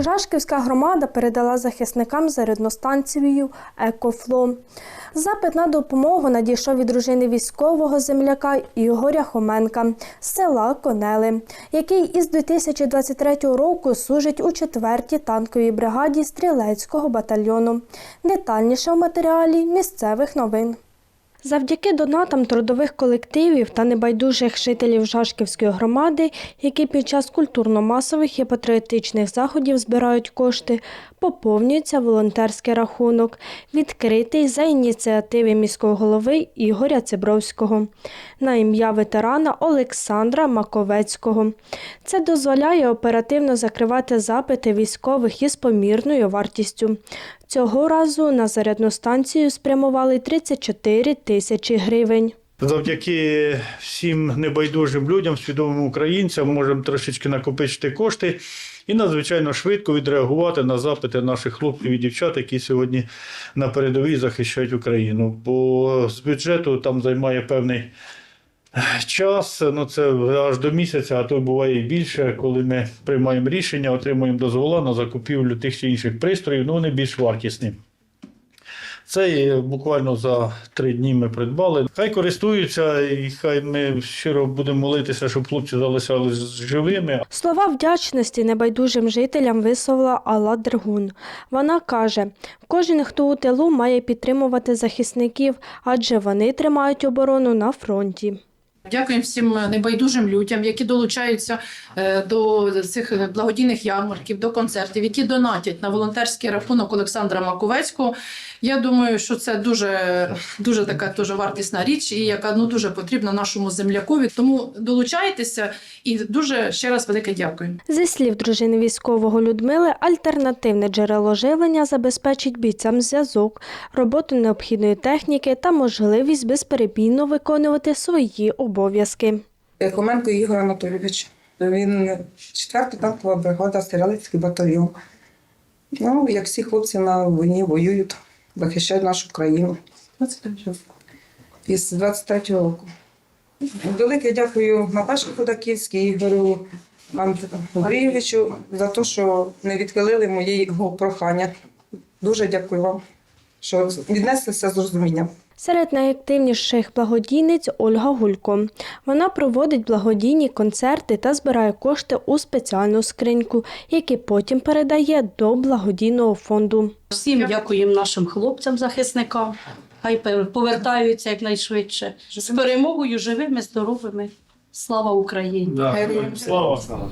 Жашківська громада передала захисникам зарядну станцію Екофло. Запит на допомогу надійшов від дружини військового земляка Ігоря Хоменка з села Конели, який із 2023 року служить у 4-й танковій бригаді стрілецького батальйону. Детальніше у матеріалі місцевих новин. Завдяки донатам трудових колективів та небайдужих жителів Жашківської громади, які під час культурно-масових і патріотичних заходів збирають кошти, поповнюється волонтерський рахунок, відкритий за ініціативи міського голови Ігоря Цибровського на ім'я ветерана Олександра Маковецького. Це дозволяє оперативно закривати запити військових із помірною вартістю. Цього разу на зарядну станцію спрямували 34 тисячі гривень. Завдяки всім небайдужим людям, свідомим українцям, можемо трошечки накопичити кошти і надзвичайно швидко відреагувати на запити наших хлопців і дівчат, які сьогодні на передовій захищають Україну. Бо з бюджету там займає певний час, ну це аж до місяця, а то буває і більше, коли ми приймаємо рішення, отримуємо дозвола на закупівлю тих чи інших пристроїв, ну вони більш вартісні. Це буквально за три дні ми придбали. Хай користуються, і хай ми щиро будемо молитися, щоб хлопці залишались живими. Слова вдячності небайдужим жителям висловила Алла Дергун. Вона каже: кожен, хто у тилу, має підтримувати захисників, адже вони тримають оборону на фронті. Дякуємо всім небайдужим людям, які долучаються е, до цих благодійних ярмарків, до концертів, які донатять на волонтерський рахунок Олександра Маковецького. Я думаю, що це дуже, дуже така дуже вартісна річ, і яка ну дуже потрібна нашому землякові. Тому долучайтеся і дуже ще раз велике дякую. Зі слів дружини військового Людмили, альтернативне джерело живлення забезпечить бійцям зв'язок, роботу необхідної техніки та можливість безперебійно виконувати свої обов'язки. Хоменко Ігор Анатолійович. Він четверта танкова бригада, стрілецький батальйон. Ну, як всі хлопці на війні воюють, захищають нашу країну. 23 Із 23-го року. Велике дякую Наташі Худаківській, Ігорю Андрійовичу за те, що не відхилили моєї прохання. Дуже дякую вам, що віднеслися з розумінням. Серед найактивніших благодійниць Ольга Гулько. Вона проводить благодійні концерти та збирає кошти у спеціальну скриньку, які потім передає до благодійного фонду. Всім дякуємо нашим хлопцям-захисникам. Хай повертаються якнайшвидше. З перемогою живими, здоровими. Слава Україні! Слава!